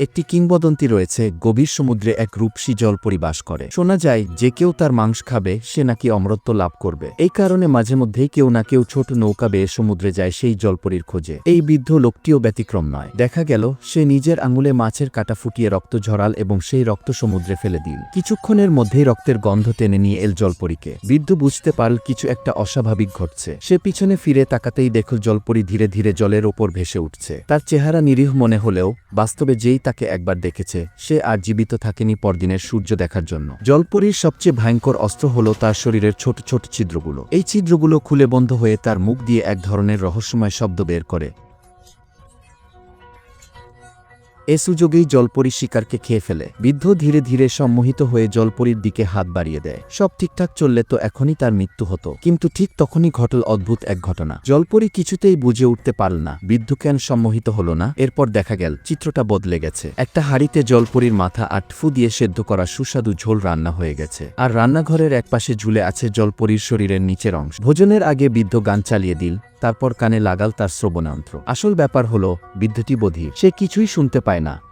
একটি কিংবদন্তি রয়েছে, গভীর সমুদ্রে এক রূপসী জল পরিবাস করে। শোনা যায় যে কেউ তার মাংস খাবে, সে নাকি অমরত্ব লাভ করবে। এই কারণে মাঝে মধ্যেই কেউ না কেউ ছোট নৌকা বেয়ে সমুদ্রে যায় সেই জলপরীর খোঁজে। এই বৃদ্ধ লোকটিও ব্যতিক্রম নয়। দেখা গেল, সে নিজের আঙুলে মাছের কাটা ফুটিয়ে রক্ত ঝরাল এবং সেই রক্ত সমুদ্রে ফেলে দিল। কিছুক্ষণের মধ্যেই রক্তের গন্ধ টেনে নিয়ে এল জলপরীকে। বৃদ্ধ বুঝতে পারল কিছু একটা অস্বাভাবিক ঘটছে। সে পিছনে ফিরে তাকাতেই দেখল জলপরী ধীরে ধীরে জলের ওপর ভেসে উঠছে। তার চেহারা নিরীহ মনে হলেও, বাস্তবে যেই তাকে একবার দেখেছে, সে আর জীবিত থাকেনি পরদিনের সূর্য দেখার জন্য। জলপরীর সবচেয়ে ভয়ঙ্কর অস্ত্র হল তার শরীরের ছোট ছোট ছিদ্রগুলো। এই ছিদ্রগুলো খুলে বন্ধ হয়ে তার মুখ দিয়ে এক ধরনের রহস্যময় শব্দ বের করে। এ সুযোগেই জলপরি শিকারকে খেয়ে ফেলে। বৃদ্ধ ধীরে ধীরে সম্মোহিত হয়ে জলপরির দিকে হাত বাড়িয়ে দেয়। সব ঠিকঠাক চললে তো এখনই তার মৃত্যু হতো। কিন্তু ঠিক তখনই ঘটল অদ্ভুত এক ঘটনা। জলপরি কিছুতেই বুঝে উঠতে পারল না। বৃদ্ধ কেন সম্মোহিত হল না? এরপর দেখা গেল, চিত্রটা বদলে গেছে। একটা হাড়িতে জলপরির মাথা আটফু দিয়ে সেদ্ধ করা সুস্বাদু ঝোল রান্না হয়ে গেছে। আর রান্নাঘরের একপাশে ঝুলে আছে জলপরির শরীরের নিচের অংশ। ভোজনের আগে বৃদ্ধ গান চালিয়ে দিল তারপর কানে লাগাল তার শ্রবণান্ত্র। আসল ব্যাপার হলো বৃদ্ধটি বোধি সে কিছুই শুনতে পায় না।